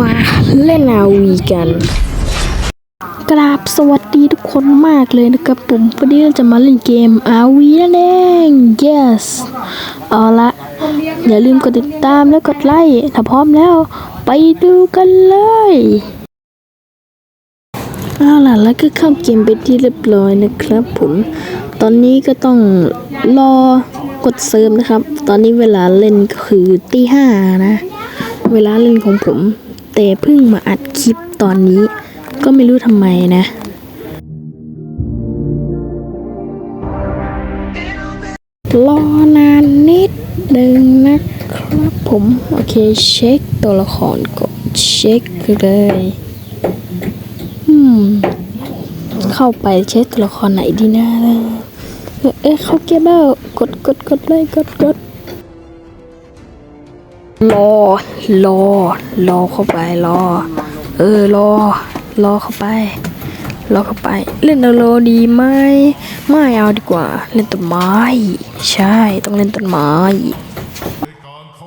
มาเล่นนาวีกัน กราบสวัสดีทุกคนมากเลยนะครับผมวันนี้เราจะมาเล่นเกม RV นั่นเอง yes เอาละอย่าลืมกดติดตามและกดไลค์ถ้าพร้อมแล้ว ไปดูกันเลยเอาล่ะแล้วก็เข้าเกมไปที่เรียบร้อยนะครับผม ตอนนี้ก็ต้องรอกดเซิร์ฟนะครับ ตอนนี้เวลาเล่นก็คือตีห้านะ เวลาเล่นของผม แต่เพิ่งมาอัดคลิปตอนนี้ ก็ไม่รู้ทำไมนะรอนานนิดนึงนะครับผม โอเคเช็คตัวละครกดเช็คเลยอืมเข้าไปเช็คตัวละครไหนดีนะเอ๊ะเข้าเกมแล้วกดกดกดเลยกดกด รอรอรอเข้าไปรอ เออรอรอเข้าไปรอเข้าไป เล่นโลดีไหมไม่เอาดีกว่า เล่นต้นไม้ ใช่ต้องเล่นต้นไม้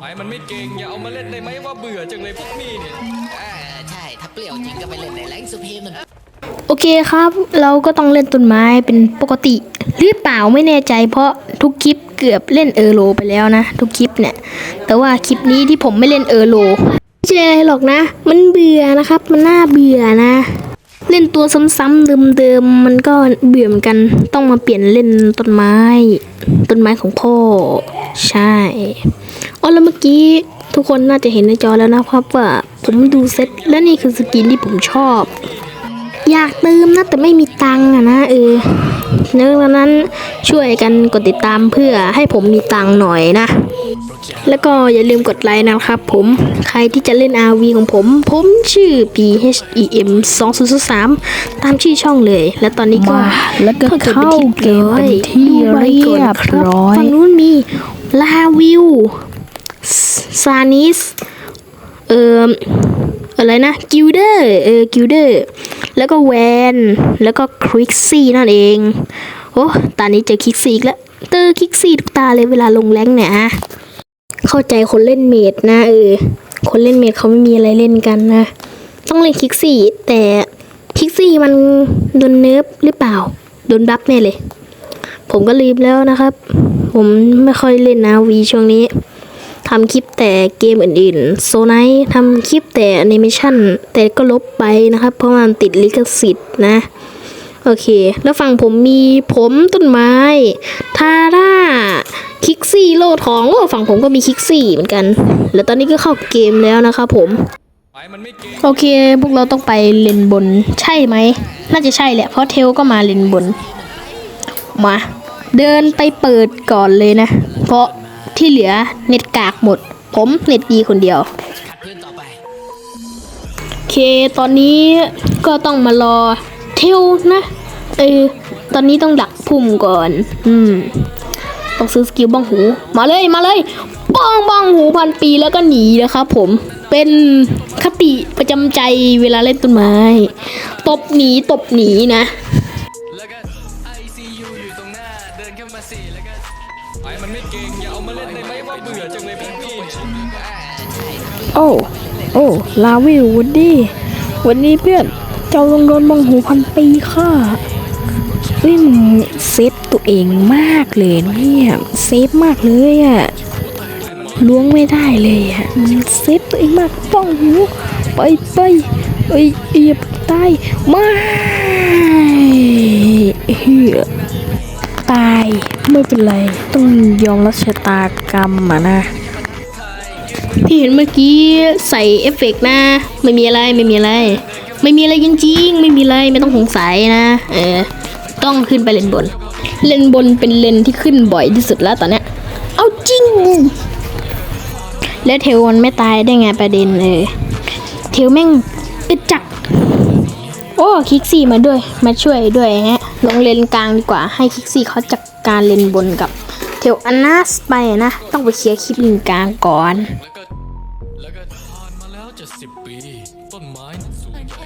ไอ้มันไม่เก่งอย่าเอามาเล่นได้ไหมว่าเบื่อจังเลยพวกนี้เนี่ยอ่าใช่ถ้าเปรี้ยวจริงก็ไปเล่นในแรงสุพีมนั่น โอเคครับ เราก็ต้องเล่นต้นไม้เป็นปกติ หรือเปล่าไม่แน่ใจ เพราะทุกคลิปเกือบเล่นเออโลไปแล้วนะ ทุกคลิปเนี่ย แต่ว่าคลิปนี้ที่ผมไม่เล่นเออโลไม่ใช่อะไรหรอกนะ มันเบื่อนะครับ มันน่าเบื่อนะ เล่นตัวซ้ำๆเดิมๆมันก็เบื่อเหมือนกันต้องมาเปลี่ยนเล่นต้นไม้ ต้นไม้ของพ่อใช่อ๋อแล้วเมื่อกี้ทุกคนน่าจะเห็นในจอแล้วนะครับว่าผมดูเซตและนี่คือสกินที่ผมชอบ อยากเติมนะแต่ไม่มีตังค์อะนะเออเนื่องนั้นช่วยกันกดติดตามเพื่อให้ผมมีตังค์หน่อยนะ แล้วก็อย่าลืมกดไลค์นะครับผมใครที่จะเล่น RV ของผม ผมชื่อ PHEM 2003ตามชื่อช่องเลย และตอนนี้ก็มาแล้วก็พิ่งเข้าเกมเป็นที่ดูไว้ก่อนเรียบครับร้อยฝั่งนู้นมีลาวิวซานิสเอ่ออะไรนะกิลเดอร์เออกิลเดอร์ แล้วก็แวน แล้วก็คริกซี่นั่นเอง โอ้ ตอนนี้เจอคิกซี่อีกแล้วเจอคิกซี่ทุกตาเลยเวลาลงแรงเนี่ยฮะ เข้าใจคนเล่นเมดนะเออ คนเล่นเมดเขาไม่มีอะไรเล่นกันนะ ต้องเล่นคิกซี่ แต่คิกซี่มันโดนเนิร์ฟหรือเปล่า โดนบัฟแน่เลย ผมก็ลืมแล้วนะครับ ผมไม่ค่อยเล่นนะวีช่วงนี้ ทำคลิปแต่เกมอื่นๆ โซไนทำคลิปแต่แอนิเมชันแต่ก็ลบไปนะครับ เพราะมันติดลิขสิทธิ์นะ โอเค แล้วฝั่งผมมีผมต้นไม้ ทาร่า คิกซี่โลทองโอ้ฝั่งผมก็มีคิกซี่เหมือนกัน แล้วตอนนี้ก็เข้าเกมแล้วนะครับผมมมโอเค พวกเราต้องไปเลนบน ใช่ไหม น่าจะใช่แหละ เพราะเทลก็มาเลนบน มา เดินไปเปิดก่อนเลยนะ เพราะ ที่เหลือเน็ตกากหมด ผมเน็ตดีคนเดียวโอเคตอนนี้ก็ต้องมารอเทลนะเออตอนนี้ต้องดักพุ่มก่อน อืม ต้องซื้อสกิลบ้องหู มาเลยมาเลยบ้องบ้องหูพันปีแล้วก็หนีนะครับผมเป็นคติประจำใจเวลาเล่นต้นไม้ ตบหนีตบหนีนะ มันไม่เก่งอย่าเอามาเล่นได้ไหมว่าเบื่อจังเลยพวกนี้เนี่โอ้โอ้ลาวิววันดีวันนี้เพื่อนเจ้าลงโดนมองหูพันปีค่ะวิ่งเซฟตัวเองมากเลยเนี่ยเซฟมากเลยอะ่ะล้วงไม่ได้เลยอะ่ะมันเซฟตัวเองมากป้องหูไปไปเอ้ยเอียบตายไม่เฮีย ตายไม่เป็นไร ต้องยอมรับชะตากรรมอะนะ พี่เห็นเมื่อกี้ใส่เอฟเฟกต์นะ ไม่มีอะไรไม่มีอะไร ไม่มีอะไรจริงๆ ไม่มีอะไรไม่ต้องสงสัยนะ เออ ต้องขึ้นไปเลนบน เลนบนเป็นเลนที่ขึ้นบ่อยที่สุดแล้วตอนเนี้ย เอาจริง แล้วเทลมันไม่ตายได้ไงประเด็นเออเทลแม่งอึดจัก โอ้ คิกซี่มาด้วย มาช่วยด้วยฮะลงเลนกลางดีกว่าให้คิกซี่เขาจัดการเลนบนกับเทลอันนาสไปนะ ต้องไปเคลียร์คลิปเลนกลางก่อนแล้วก็ผ่านมาแล้วจะสิบปีต้นไม้นั้นสูงใหญ่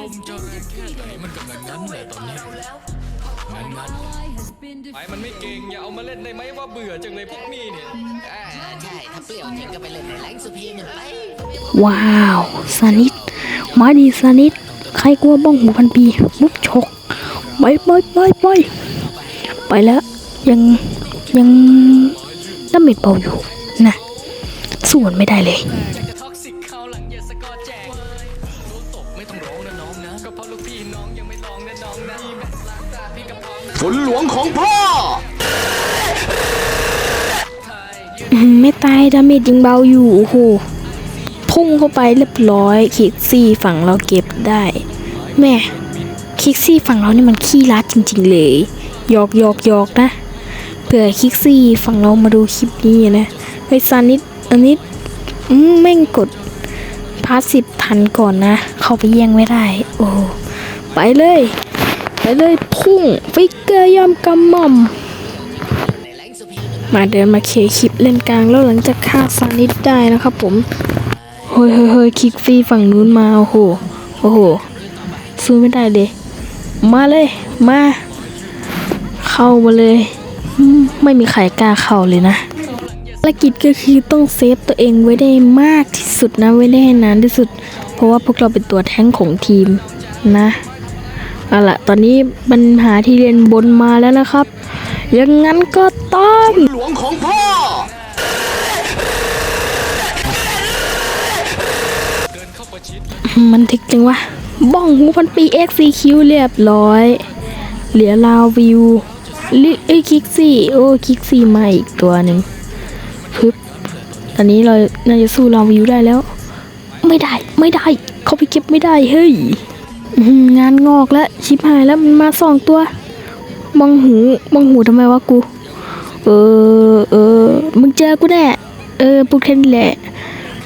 ลมจะแรงแค่ไหนมันก็แบบนั้นแหละตอนนี้ไอ้มันไม่เก่งอย่าเอามาเล่นได้ไหมว่าเบื่อจังเลยพวกนี้เนี่ยใช่ถ้าเปรี้ยวจริงก็ไปเล่นในแรงสุพีมหนึ่งไปว้าวซานิดมาดีซานิดใครกลัวบ้องหูพันปีมุกฉก ไปไปไปไปไปแล้วยังยังน้ำเม็ดเบาอยู่นะสู้มันไม่ได้เลยจะท็อกซิกเข้าหลังอย่าสกอร์แจกโดนตบไม่ต้องร้องนะน้องนะก็เพราะลูกพี่น้องยังไม่ลองนะน้องนะแม็กซ์ล้างตาพี่กับพร้อมนะฝนหลวงของพ่ออื้อหือไม่ตายดาเมจยังเบาอยู่โอ้โหพุ่งเข้าไปเรียบร้อยคิกซี่ฝั่งเราเก็บได้ แม่ คิกซี่ฝั่งเรานี่มันขี้รัดจริง ๆ เลยหยอกหยอกหยอกนะเผื่อคิกซี่ฝั่งเรามาดูคลิปนี้นะไอ้ซานิดอันนี้แม่งกดพาสสิบทันก่อนนะ เข้าไปแย่งไม่ได้ โอ้ไปเลย ไปเลยพุ่งฟิกเกอร์ยอมกำม่อม มาเดินมาเคคลิปเล่นกลางแล้วหลังจากฆ่าซานิดได้นะครับผมเฮ้ยเฮ้ยเฮ้ยคิกฟรีฝั่งนู้นมา โอ้โห โอ้โห ซื้อไม่ได้เลย มาเลย มา เข้ามาเลย ไม่มีใครกล้าเข้าเลยนะภารกิจก็คือต้องเซฟตัวเองไว้ได้มากที่สุดนะไว้ได้นานที่สุด เพราะว่าพวกเราเป็นตัวแท้งของทีมนะเอาล่ะตอนนี้ปัญหาที่เรียนบนมาแล้วนะครับย่างนั้นก็ต้องหลวงของพ่อเมันทิกจังวะ บ้องหูพันปี XCQ เรียบร้อย เหลือลาววิวลิเอ้ยคิกซี่โอ้คิกซี่มาอีกตัวหนึ่งพึบตอนนี้เราน่าจะสู้ลาววิวได้แล้ว ไม่ได้ไม่ได้ เขาไปเก็บไม่ได้เฮ้ยงานงอกแล้วชิบหายแล้วมันมาสองตัวมองหูมองหูทำไมวะกู เออเออมึงเจอกูแน่เออพวกเทนแหละ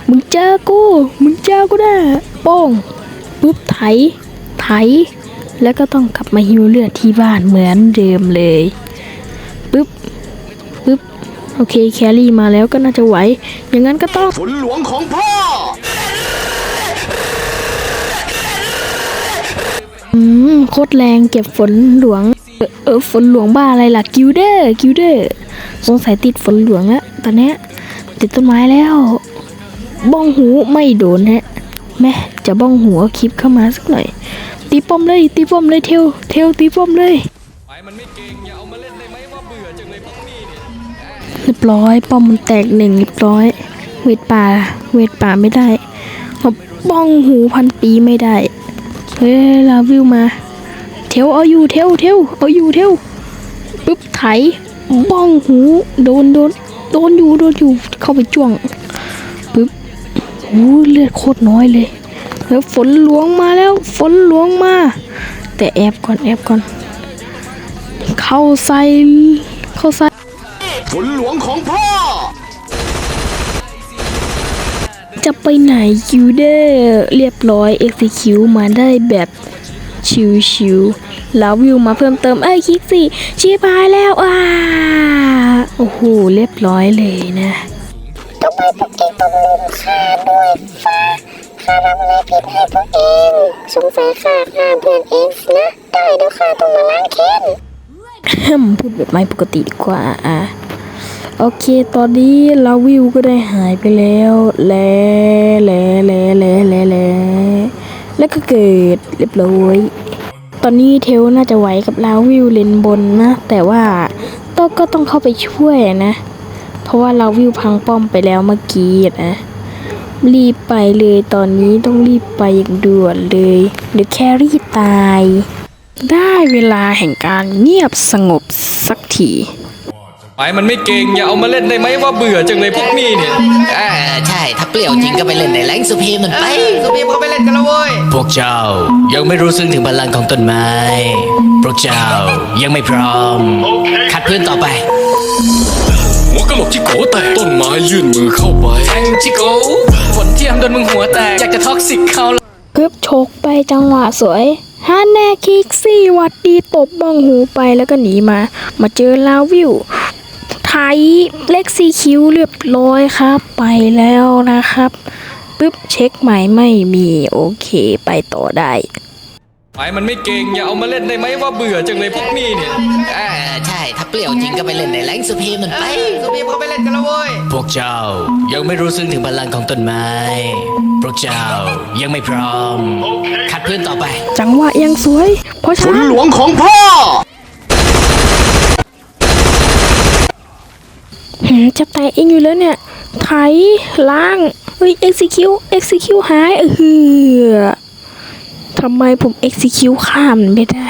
มึงเจอกู มึงเจอกูแน่โป้ง ปุ๊บไถ ไถ แล้วก็ต้องกลับมาฮิวเลือดที่บ้านเหมือนเดิมเลยปุ๊บปุ๊บโอเคแครี่มาแล้วก็น่าจะไหว อย่างนั้นก็ต้องฝนหลวงของพ่ออืมโคตรแรงเก็บฝนหลวง เออฝนหลวงบ้าอะไรล่ะกิวเดอร์กิวเดอร์สงสัยติดฝนหลวงแล้วตอนนี้ติดต้นไม้แล้ว บ้องหูไม่โดนฮะแม่ จะบ้องหัวคลิปเข้ามาสักหน่อย ตีป้อมเลย ตีป้อมเลยเทวเทวตีป้อมเลยเก่งอย่าเอามาเล่อยพวกนี้เนี่ยเรียบร้อยป้อมมันแตกหนึ่งเรียบร้อย เวทป่า เวทป่าไม่ได้บ้องหูพันปีไม่ได้ เฮ้ยลาวิวมา เทวเอาอยู่เทวเทวเอาอยู่เทวปึ๊บไถบ้องหูโดนโดนโดนอยู่โดนอยู่เข้าไปจ้วงปึ๊บโอ้เลือดโคตรน้อยเลย แล้วฝนหลวงมาแล้ว ฝนหลวงมา แต่แอบก่อนแอบก่อน เข้าใส่เข้าใส่ฝนหลวงของพ่อ จะไปไหนยูเดอร์เรียบร้อย execute มาได้แบบชิวๆแล้ววิวมาเพิ่มเติม เอ้ยคลิกสิชีพายแล้วอ่าโอ้โห เรียบร้อยเลยนะอื ข้าทำอะไรผิดให้ตัวเองสงสัยข้าห้ามพูดแบบไม่ปกติดีกว่าอะโอเค ตอนนี้ลาวิวก็ได้หายไปแล้ว แล้วแล้วแล้วแล้วแล้วแล้วแล้วก็เกิดเรียบร้อยตอนนี้เทลน่าจะไหวกับลาวิวเลนบนนะ แต่ว่าต้องก็ต้องเข้าไปช่วยนะ เพราะว่าลาวิวพังป้อมไปแล้วเมื่อกี้นะ รีบไปเลยตอนนี้ต้องรีบไปอย่างด่วนเลยเดี๋ยวแครี่ตาย ได้เวลาแห่งการเงียบสงบสักทีไอ้มันไม่เก่งอย่าเอามาเล่นได้ไหมว่าเบื่อจังเลยพวกนี้เนี่ยเออใช่ ถ้าเปรี้ยวจริงก็ไปเล่นในแรงสุพีมหนึ่งไป สุพีมเขาไปเล่นกันแล้วเว้ย พวกเจ้ายังไม่รู้ซึ้งถึงพลังของต้นไม้ พวกเจ้ายังไม่พร้อม ขัดพื้นต่อไป หัวกะโหลกที่โกแตกต้นไม้ยื่นมือเข้าไปแทงจิโกฝนเทียมโดนมึงหัวแตก อยากจะท็อกซิกเข้ากึบชกไปจังหวะสวยฮันแน่คิกซี่หวัดดีตบบ้องหูไปแล้วก็หนีมา มาเจอลาวิวไทยเล็กซีคิวเรียบร้อยครับ ไปแล้วนะครับปึ๊บเช็คใหม่ไม่มี โอเคไปต่อได้ ไอ้มันไม่เก่งอย่าเอามาเล่นได้ไหมว่าเบื่อจังเลยพวกนี้เนี่ยอ่าใช่ ถ้าเปรี้ยวจริงก็ไปเล่นในแรงสุพีมันไป สุพีมเขาไปเล่นกันแล้วเว้ย พวกเจ้ายังไม่รู้ซึ้งถึงพลังของต้นไม้ พวกเจ้ายังไม่พร้อม ขัดพื้นต่อไป จังหวะยังสวย เพราะฝฉะนนั้นหลวงของพ่อ หืมจะแตะเองอยู่แล้วเนี่ย ไถล้าง เฮ้ย execute execute หายเออ ทำไมผม execute ข้ามมันไม่ได้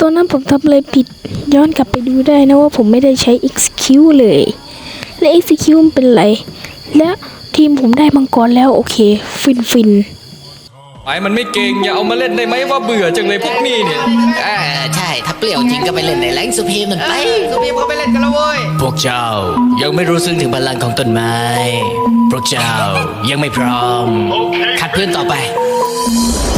ตอนนั้นผมทำอะไรผิด ย้อนกลับไปดูได้นะว่าผมไม่ได้ใช้ execute เลย และ execute มันเป็นไร และทีมผมได้มังกรแล้วโอเค ฟินฟินไอ้มันไม่เก่งอย่าเอามาเล่นได้ไหมว่าเบื่อจังเลยพวกนี้เนี่ยอ่าใช่ ถ้าเปรี้ยวจริงก็ไปเล่นในแรงสุพีมันไป สุพีมเขาไปเล่นกันแล้วเว้ย พวกเจ้ายังไม่รู้ซึ้งถึงพลังของต้นไม้ พวกเจ้ายังไม่พร้อม ขัดพื้นต่อไปหัวกะโห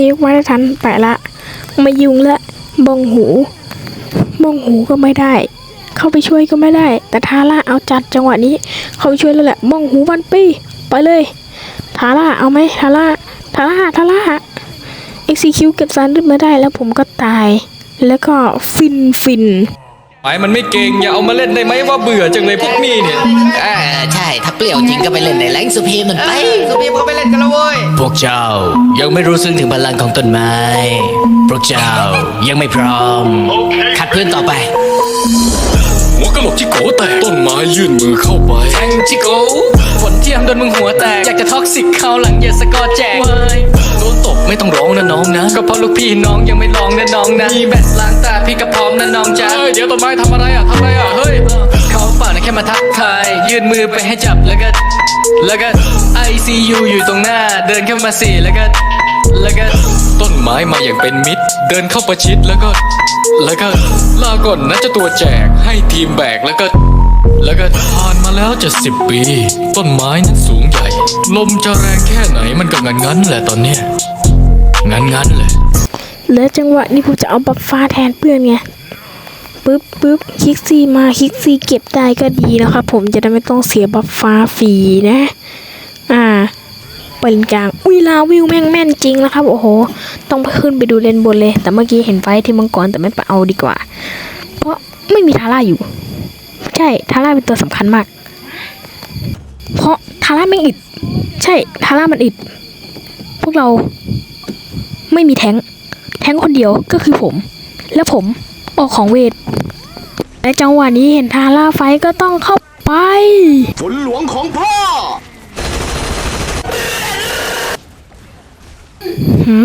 นี้ไม่ได้ทันไปละมายุ่งละบ้องหูบ้องหูก็ไม่ได้ เข้าไปช่วยก็ไม่ได้ แต่ทาร่าเอาจัดจังหวะนี้ เข้าไปช่วยแล้วแหละบ้องหูวันปี้ไปเลยทาร่าเอาไหมทาร่าทาร่าทาร่าเอ็กซิคิวเก็บซันขึ้นมาได้แล้วผมก็ตาย แล้วก็ฟินฟิน ไอ้มันไม่เก่งอย่าเอามาเล่นได้ไหมว่าเบื่อจังเลยพวกนี้เนี่ย อ่าใช่ถ้าเปรี้ยวจริงก็ไปเล่นในแรงสุพีมันไป สุพีมเขาไปเล่นกันแล้วเว้ย พวกเจ้ายังไม่รู้ซึ้งถึงพลังของต้นไม้ พวกเจ้ายังไม่พร้อม ขัดพื้นต่อไป หัวกะโหลกที่โกแตกต้นไม้ยื่นมือเข้าไปแทงจิโกฝนเทียมโดนมึงหัวแตก อยากจะท็อกซิกเข้าหลังอย่าสกอร์แจกเว้ยโดนตบไม่ต้องร้องนะน้องนะ ก็เพราะลูกพี่น้องยังไม่ลองนะน้องนะ มีแบตล้างตาพี่ก็พร้อมนะน้องจ้าเฮ้ยเดี๋ยวต้นไม้ทำอะไรอะทำอะไรอะ เฮ้ย เขาเปล่านะแค่มาทักทาย ยื่นมือไปให้จับแล้วก็ แล้วก็ ICU อยู่ตรงหน้า เดินเข้ามาสิแล้วก็ แล้วก็ต้นไม้มาอย่างเป็นมิตร เดินเข้าประชิดแล้วก็ แล้วก็ลาก่อนนะเจะตัวแจกให้ทีมแบกแล้วก็ แล้วก็ผ่านมาแล้วจะสิบปี ต้นไม้นั้นสูงใหญ่ ลมจะแรงแค่ไหนมันก็งันงันๆแหละตอนเนี้ยงันงันๆเลย แล้วจังหวะนี้ผมจะเอาบัฟฟ้าแทนเพื่อนไงปึ๊บปึ๊บคิกซี่มาคิกซี่เก็บได้ก็ดีนะครับผมจะได้ไม่ต้องเสียบัฟฟ้าฟรีนะ อ่า เป็นกลาง อุ้ยลาวิวแม่งแม่นจริงแล้วครับ โอ้โห ต้องไปขึ้นไปดูเลนบนเลย แต่เมื่อกี้เห็นไฟที่มังกรแต่ไม่ไปเอาดีกว่า เพราะไม่มีทาร่าอยู่ ใช่ ทาร่าเป็นตัวสำคัญมาก เพราะทาร่าแม่งอิด ใช่ ทาร่ามันอิด พวกเราไม่มีแท้งแท้งคนเดียวก็คือผม และผมออกของเวทและจังหวะนี้เห็นทาร่าไฟก็ต้องเข้าไปฝนหลวงของพ่อ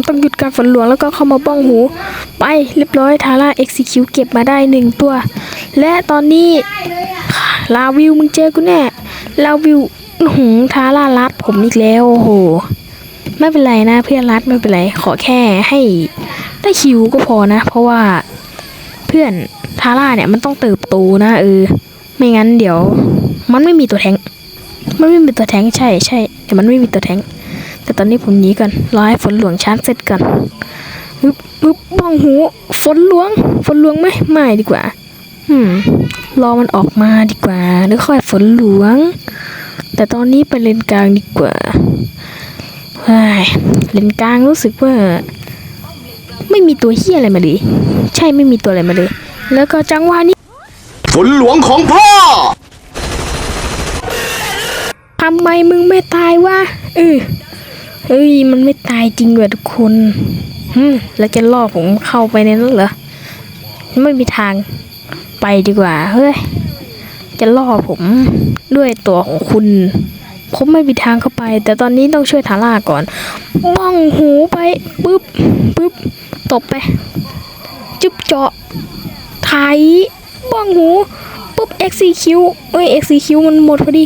ต้องหยุดการฝนหลวงแล้วก็เข้ามาบ้องหู ไปเรียบร้อยทาร่า execute เก็บมาได้หนึ่งตัว และตอนนี้ลาวิวมึงเจอกูแน่ลาวิวหืมทาร่ารัดผมอีกแล้วโอ้โหไม่เป็นไรนะเพื่อนรัดไม่เป็นไร ขอแค่ให้ได้คิวก็พอนะ เพราะว่าเพื่อนทาร่าเนี่ยมันต้องเติบโตนะเออไม่งั้นเดี๋ยว มันไม่มีตัวแทง มันไม่มีตัวแทงใช่ใช่แต่มันไม่มีตัวแทง แต่ตอนนี้ผมหนีก่อนรอให้ฝนหลวงชาร์จเสร็จก่อนปึ๊บปึ๊บบ้องหู ฝนหลวง ฝนหลวงไหมไม่ดีกว่า อืม รอมันออกมาดีกว่า แล้วค่อยฝนหลวง แต่ตอนนี้ไปเลนกลางดีกว่าเฮ้ยเลนกลางรู้สึกว่า ไม่มีตัวเฮียอะไรมาเลย ใช่ไม่มีตัวอะไรมาเลย แล้วก็จังหวะนี้ฝนหลวงของพ่อทำไมมึงไม่ตายวะเออ เฮ้ยมันไม่ตายจริงว่ะทุกคนอืมแล้วจะล่อผมเข้าไปในนั้นเหรอ ไม่มีทางไปดีกว่า เฮ้ย จะล่อผมด้วยตัวของคุณ ผมไม่มีทางเข้าไป แต่ตอนนี้ต้องช่วยทาร่าก่อนบ้องหูไปปึ๊บปึ๊บตบไป จุ๊บเจาะไถบ้องหู ปุ๊บ execute เอ้ย execute มันหมดพอดี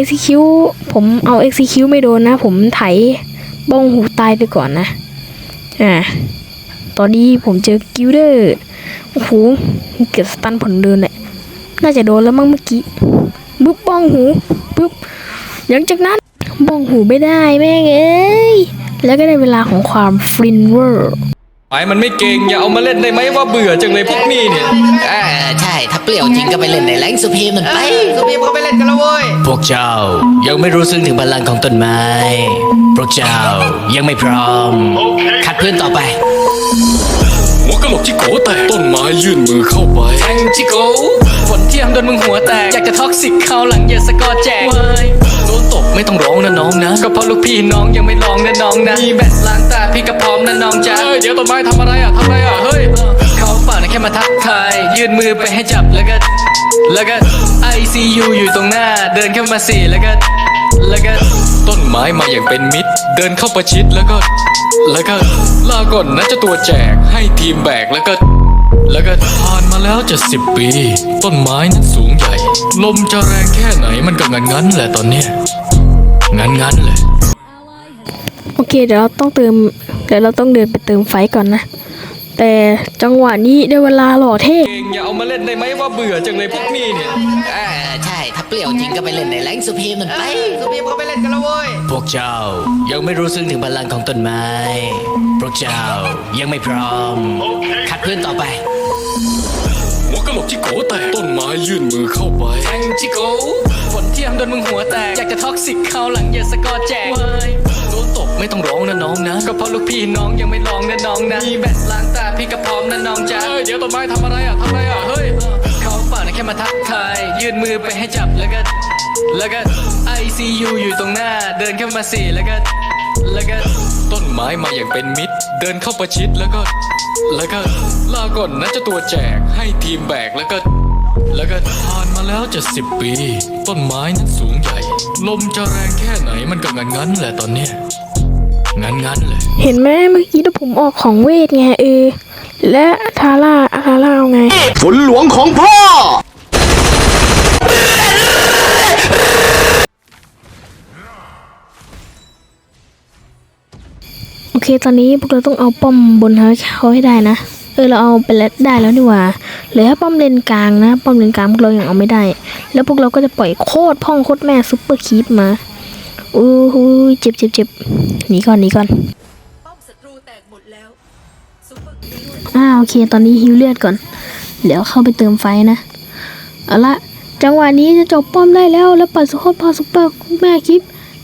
execute ผมเอา execute ไม่โดนนะ ผมไถบ้องหูตายไปก่อนนะ อ่า ตอนนี้ผมเจอกิลเดอร์ โอ้โห เกือบสตันผลเดินแหละ น่าจะโดนแล้วมั้งเมื่อกี้บึ๊บบ้องหูปึ๊บหลังจากนั้นบ้องหูไม่ได้แม่งเอ้ย แล้วก็ได้เวลาของความฟินเวอร์ ไอ้มันไม่เก่งอย่าเอามาเล่นได้ไหมว่าเบื่อจังเลยพวกนี้เนี่ย อ่าใช่ ถ้าเปรี้ยวจริงก็ไปเล่นในแรงสุพีมันไป สุพีมเขาไปเล่นกันแล้วเว้ย พวกเจ้ายังไม่รู้ซึ้งถึงพลังของต้นไม้ พวกเจ้ายังไม่พร้อม ขัดพื้นต่อไป หัวกะโหลกที่โกแตกต้นไม้ยื่นมือเข้าไปแทงที่โกฝนเทียมโดนมึงหัวแตก อยากจะท็อกซิกเข้าหลังอย่าสกอร์แจกเว้ยโดนตบไม่ต้องร้องนะน้องนะ ก็เพราะลูกพี่น้องยังไม่ลองนะน้องนะ มีแบตล้างตาพี่ก็พร้อมนะน้องจ้าเฮ้ยเดี๋ยวต้นไม้ทำอะไรอะทำอะไรอะเฮ้ยเขาเปล่านะแค่มาทักทายยื่นมือไปให้จับแล้วก็แล้วก็ ICU อยู่ตรงหน้า เดินเข้ามาสิแล้วก็แล้วก็ต้นไม้มาอย่างเป็นมิตร เดินเข้าประชิดแล้วก็ แล้วก็ลาก่อนนะเจะตัวแจกให้ทีมแบกแล้วก็ แล้วก็ผ่านมาแล้วจะสิบปี ต้นไม้นั้นสูงใหญ่ ลมจะแรงแค่ไหนมันก็งั้นงั้นๆแหละตอนเนี้ยงั้นงั้นๆเลยโอเคเดี๋ยวเราต้องเติมเดี๋ยวเราต้องเดินไปเติมไฟก่อนนะ แต่จังหวะนี้ได้เวลาหล่อเท่เก่งอย่าเอามาเล่นได้ไหมว่าเบื่อจังเลยพวกนี้เนี่ยอ่าใช่ถ้าเปรี้ยวจริงก็ไปเล่นในแรงสุพีมันไป สุพีมเขาไปเล่นกันแล้วเว้ย พวกเจ้ายังไม่รู้ซึ้งถึงพลังของต้นไม้ พวกเจ้ายังไม่พร้อม ขัดพื้นต่อไปหัว กะโหลกที่โกแตกต้นไม้ยื่นมือเข้าไปแทงที่โกฝนเทียมโดนมึงหัวแตก อยากจะท็อกซิกเข้าหลังอย่าสกอร์แจกเว้ยโดนตบไม่ต้องร้องนะน้องนะ ก็เพราะลูกพี่น้องยังไม่ลองนะน้องนะ มีแบตล้างตาพี่ก็พร้อมนะน้องจ้าเฮ้ยเดี๋ยวต้นไม้ทำอะไรอะทำอะไรอะเฮ้ยเขาเปล่านะแค่มาทักทาย ยื่นมือไปให้จับแล้วก็ แล้วก็ ICU อยู่ตรงหน้า เดินเข้ามาสิแล้วก็ แล้วก็ต้นไม้มาอย่างเป็นมิตร เดินเข้าประชิดแล้วก็ แล้วก็ลาก่อนนะเจะตัวแจกให้ทีมแบกแล้วก็ แล้วก็ผ่านมาแล้วจะสิบปี ต้นไม้นั้นสูงใหญ่ ลมจะแรงแค่ไหนมันก็งั้นงั้นๆแหละตอนเนี้ยงั้นงั้นๆเลย เห็นไหมเมื่อกี้ถ้าผมออกของเวทไงเออและทาร่าทาร่าเอาไง ฝนหลวงของพ่อ ตอนนี้พวกเราต้องเอาป้อมบนเขาให้ได้นะ เออเราเอาไปแล้วได้แล้วนี่หว่าเหลือแค่ป้อมเลนกลางนะ ป้อมเลนกลางพวกเรายังเอาไม่ได้ แล้วพวกเราก็จะปล่อยโคตรพ่องโคตรแม่ซุปเปอร์คีปมาอู้หูเจ็บเจ็บเจ็บหนีก่อนหนีก่อนป้อมศัตรูแตกหมดแล้วซุปเปอร์อ่าโอเค ตอนนี้ฮิวเลือดก่อน เดี๋ยวเข้าไปเติมไฟนะ เอาละจังหวะนี้จะจบป้อมได้แล้ว แล้วปัดสุโคตรพอซุปเปอร์แม่คลิป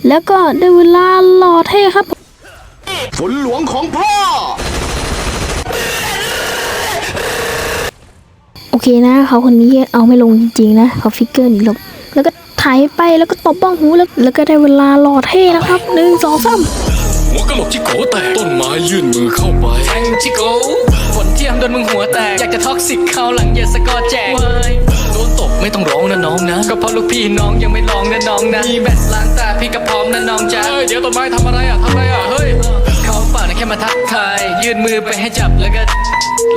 แล้วก็ได้เวลาหล่อเท่ครับ ฝนหลวงของพ่อ โอเคนะ เขาคนนี้เอาไม่ลงจริงๆนะเขาฟิกเกอร์หนีหลบแล้วก็ถ่ายไปแล้วก็ตบบ้องหูแล้วแล้วก็ได้เวลาหล่อเท่นะครับหนึ่งสองสามหัวกะโหลกที่โกแตกต้นไม้ยื่นมือเข้าไปแทงที่โกฝนเทียมโดนมึงหัวแตก อยากจะท็อกซิกเข้าหลังอย่าสกอร์แจกเว้ยโดนตบไม่ต้องร้องนะน้องนะ ก็เพราะลูกพี่น้องยังไม่ลองนะน้องนะ มีแบตล้างตาพี่ก็พร้อมนะน้องจ้าเฮ้ยเดี๋ยวต้นไม้ทำอะไรอะทำอะไรอะเฮ้ย มาทักทาย ยื่นมือไปให้จับแล้วก็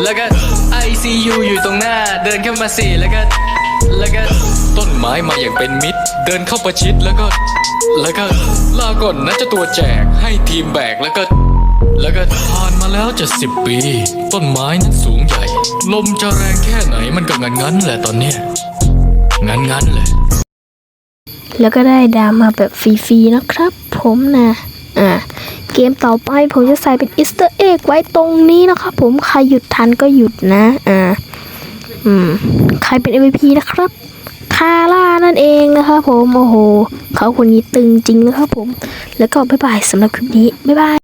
แล้วก็ ICU อยู่ตรงหน้า เดินเข้ามาสิแล้วก็ แล้วก็ต้นไม้มาอย่างเป็นมิตร เดินเข้าประชิดแล้วก็ แล้วก็ลาก่อนนะเจะตัวแจกให้ทีมแบกแล้วก็แล้วก็ผ่านมาแล้วจะสิบปี ต้นไม้นั้นสูงใหญ่ ลมจะแรงแค่ไหนมันก็งันงั้นแหละตอนเนี้ยงันงั้นเลยแล้วก็ได้ดามาแบบฟรีๆนะครับ ผมนะ อ่า เกมต่อไปผมจะใส่เป็นอิสเตอร์เอ็กไว้ตรงนี้นะครับผมใครหยุดทันก็หยุดนะอ่าอืมใครเป็น MVP นะครับคาร่านั่นเองนะครับผมโอ้โหเขาคนนี้ตึงจริงนะครับผม แล้วก็บ๊ายบายสำหรับคลิปนี้บ๊ายบาย